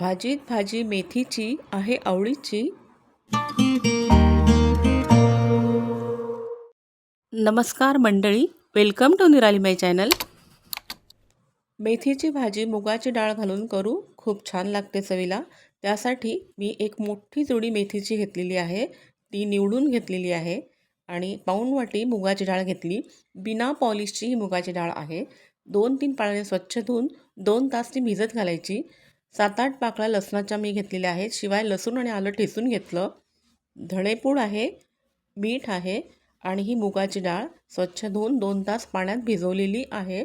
भाजीत भाजी मेथीची आहे आवडीची? नमस्कार मंडळी वेलकम टू निराली माय चॅनल. मेथीची भाजी मुगाची डाळ घालून करू. खूप छान लागते चवीला. त्यासाठी मी एक मोठी जोडी मेथीची घेतलेली आहे. ती निवडून घेतलेली आहे आणि पाऊण वाटी मुगाची डाळ घेतली. बिना पॉलिशची ही मुगाची डाळ आहे. दोन तीन पाण्याने स्वच्छ धुवून दोन तास ती भिजत घालायची. सात आठ पाकळ्या लसणाच्या मी घेतलेल्या आहेत. शिवाय लसूण आणि आलं ठेसून घेतलं. धणेपूड आहे मीठ आहे आणि ही मुगाची डाळ स्वच्छ धुवून दोन तास पाण्यात भिजवलेली आहे.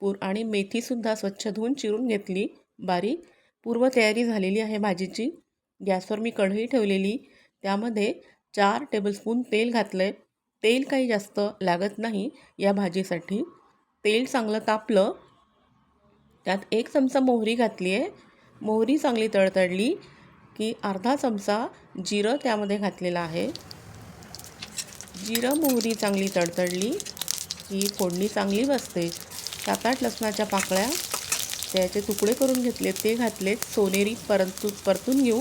पूर आणि मेथीसुद्धा स्वच्छ धुवून चिरून घेतली. बारीक पूर्वतयारी झालेली आहे भाजीची. गॅसवर मी कढई ठेवलेली. त्यामध्ये चार टेबलस्पून तेल घातलं आहे तेल काही जास्त लागत नाही या भाजीसाठी. तेल चांगलं तापलं. त्यात एक चमचा मोहरी घातली आहे मोहरी चांगली तळतळली की अर्धा चमचा जिरं त्यामध्ये घातलेलं आहे. जिरं मोहरी चांगली तडतडली की फोडणी चांगली बसते. सात आठ लसणाच्या पाकळ्या त्याचे तुकडे करून घेतले ते घातलेत सोनेरी परंतु परतून घेऊ.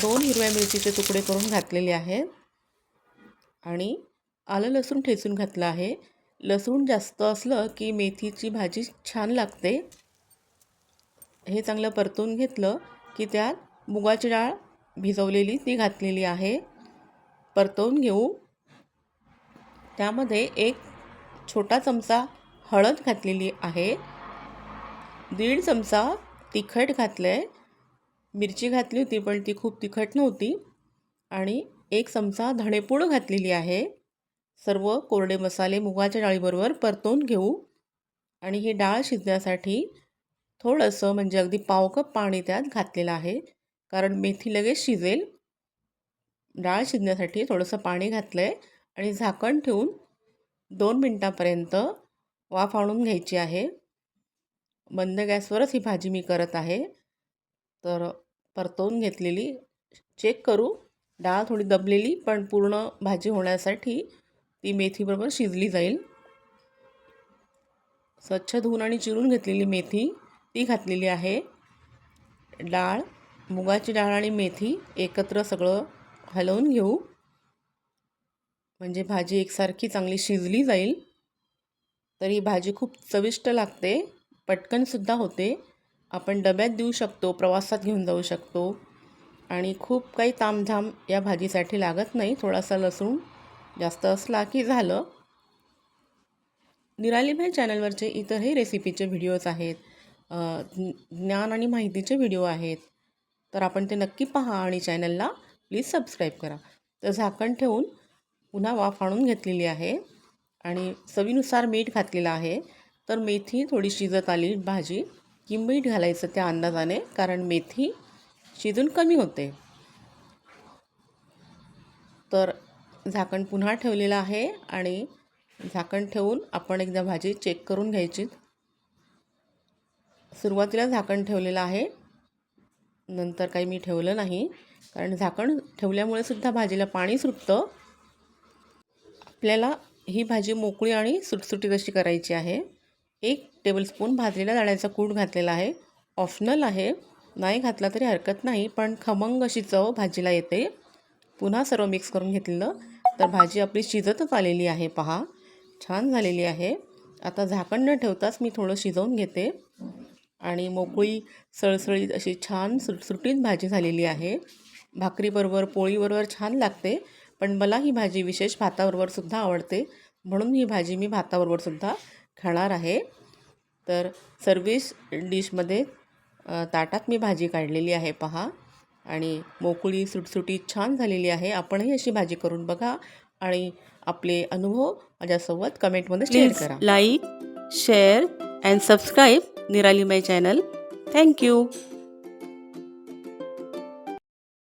दोन हिरव्या मिरचीचे तुकडे करून घातलेले आहेत. आणि आलं लसूण ठेचून घातलं आहे. लसूण जास्त असलं की मेथीची भाजी छान लागते. हे चांगलं परतून घेतलं की त्यात मुगाची डाळ भिजवलेली ती घातलेली आहे. परतवून घेऊ. त्यामध्ये एक छोटा चमचा हळद घातलेली आहे. दीड चमचा तिखट घातलं आहे मिरची घातली होती पण ती खूप तिखट नव्हती. आणि एक चमचा धणेपूड घातलेली आहे. सर्व कोरडे मसाले मुगाच्या डाळीबरोबर परतवून घेऊ. आणि ही डाळ शिजण्यासाठी थोडंसं म्हणजे अगदी पाव कप पाणी त्यात घातलेलं आहे. कारण मेथी लगेच शिजेल. डाळ शिजण्यासाठी थोडंसं पाणी घातलं आहे आणि झाकण ठेवून दोन मिनटापर्यंत वाफ आणून घ्यायची आहे. मंद गॅसवरच ही भाजी मी करत आहे. तर परतवून घेतलेली. चेक करू. डाळ थोडी दबलेली पण पूर्ण भाजी होण्यासाठी ती मेथीबरोबर शिजली जाईल. स्वच्छ धुवून आणि चिरून घेतलेली मेथी. ती घातलेली आहे. डाळ मुगाची डाळ आणि मेथी एकत्र सगळं हलवून घेऊ. म्हणजे भाजी एकसारखी चांगली शिजली जाईल. तर ही भाजी खूप चविष्ट लागते. पटकनसुद्धा होते. आपण डब्यात देऊ शकतो प्रवासात घेऊन जाऊ शकतो. आणि खूप काही तामझाम या भाजीसाठी लागत नाही. थोडासा लसूण जास्त असला की झालं. निरालीभाई चॅनलवरचे इतरही रेसिपीचे व्हिडिओज आहेत. ज्ञान आणि माहितीचे व्हिडिओ आहेत. तर आपण ते नक्की पहा आणि चॅनलला प्लीज सबस्क्राईब करा. तर झाकण ठेवून पुन्हा वाफ आणून घेतलेली आहे आणि चवीनुसार मीठ घातलेलं आहे. तर मेथी थोडी शिजत आली भाजी की मीठ घालायचं त्या अंदाजाने कारण मेथी शिजून कमी होते. तर झाकण पुन्हा ठेवलेलं आहे आणि झाकण ठेवून आपण एकदा भाजी चेक करून घ्यायची. सुरुवातीला झाकण ठेवलेलं आहे. नंतर काही मी ठेवलं नाही. कारण झाकण ठेवल्यामुळे सुद्धा भाजीला पाणी सुटतं. आपल्याला ही भाजी मोकळी आणि सुटसुटीत अशी करायची आहे. एक टेबलस्पून भाजलेल्या दाण्याचा कूट घातलेला आहे. ऑप्शनल आहे. नाही घातला तरी हरकत नाही पण खमंग अशी चव भाजीला येते. पुन्हा सर्व मिक्स करून घेतलेलं. तर भाजी आपली शिजतच आलेली आहे पहा. छान झालेली आहे. आता झाकण न ठेवताच मी थोडं शिजवून घेते. आणि मोकळी सळसळीत अशी छान सुटसुटीत भाजी झालेली आहे. भाकरीबरोबर पोळीबरोबर छान लागते पण मला ही भाजी विशेष भाताबरोबरसुद्धा आवडते. म्हणून ही भाजी मी भाताबरोबरसुद्धा खाणार आहे. तर सर्विस डिशमध्ये ताटात मी भाजी काढलेली आहे पहा. आणि मोकळी सुटसुटीत छान झालेली आहे. आपणही अशी भाजी करून बघा आणि आपले अनुभव माझ्यासोबत कमेंटमध्ये शेअर करा. लाईक शेअर अँड सबस्क्राईब निराली माय चॅनल. थँक्यू